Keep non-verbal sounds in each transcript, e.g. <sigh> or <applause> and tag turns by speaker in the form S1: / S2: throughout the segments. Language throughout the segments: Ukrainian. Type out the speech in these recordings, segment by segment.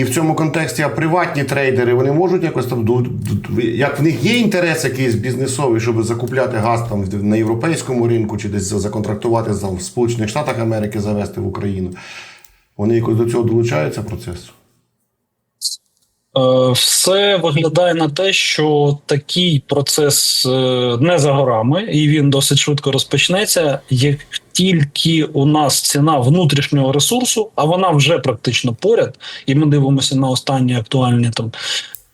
S1: І в цьому контексті а приватні трейдери вони можуть якось там як в них є інтерес якийсь бізнесовий, щоб закупляти газ там на європейському ринку чи десь законтрактувати в Сполучених Штатах Америки завести в Україну. Вони якось до цього долучаються процесу.
S2: Е, Все виглядає на те, що такий процес е, не за горами, і він досить швидко розпочнеться. Як тільки у нас ціна внутрішнього ресурсу, а вона вже практично поряд, і ми дивимося на останні актуальні там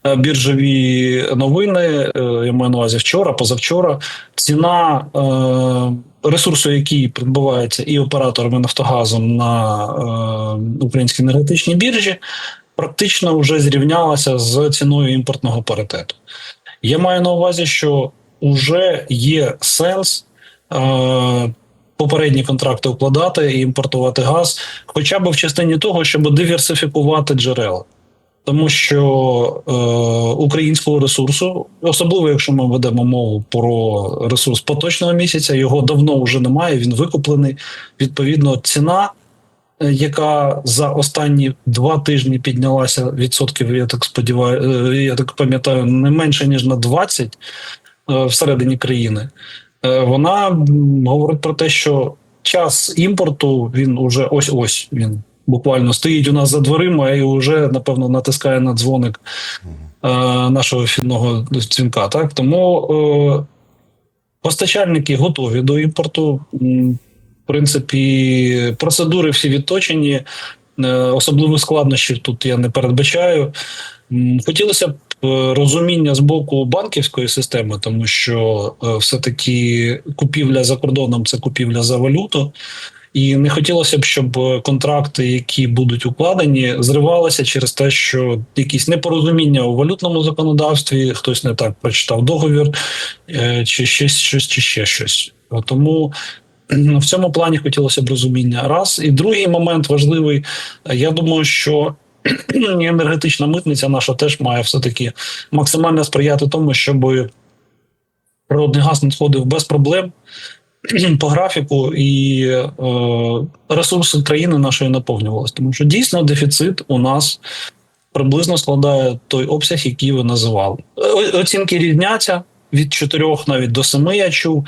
S2: е, біржові новини. Я маю на увазі вчора, позавчора. Ціна ресурсу, який придбувається і операторами Нафтогазом на українській енергетичній біржі практично вже зрівнялася з ціною імпортного паритету. Я маю на увазі, що вже є сенс е, попередні контракти укладати і імпортувати газ, хоча б в частині того, щоб диверсифікувати джерела. Тому що е, українського ресурсу, особливо якщо ми ведемо мову про ресурс поточного місяця, його давно вже немає. Він викуплений. Відповідно, ціна яка за останні два тижні піднялася відсотків, я так сподіваю, е, я так пам'ятаю, не менше ніж на 20 е, всередині країни. Е, Вона говорить про те, що час імпорту він уже ось ось він буквально стоїть у нас за дверима і вже напевно натискає на дзвоник е, нашого фінного дзвінка. Так тому е, постачальники готові до імпорту. Принципі, процедури всі відточені, е, особливих складнощів тут я не передбачаю. Хотілося б е, розуміння з боку банківської системи, тому що е, все-таки купівля за кордоном це купівля за валюту. І не хотілося б, щоб контракти, які будуть укладені, зривалися через те, що якісь непорозуміння у валютному законодавстві, хтось не так прочитав договір, чи ще щось, чи ще щось. Тому в цьому плані хотілося б розуміння. Раз і другий момент важливий. Я думаю, що <clears throat> енергетична митниця наша теж має все таки максимально сприяти тому, щоб природний газ надходив без проблем <clears throat> по графіку, і е, ресурси країни нашої наповнювалися. Тому що дійсно дефіцит у нас приблизно складає той обсяг, який ви називали. Оцінки різняться від 4 навіть до 7 я чув.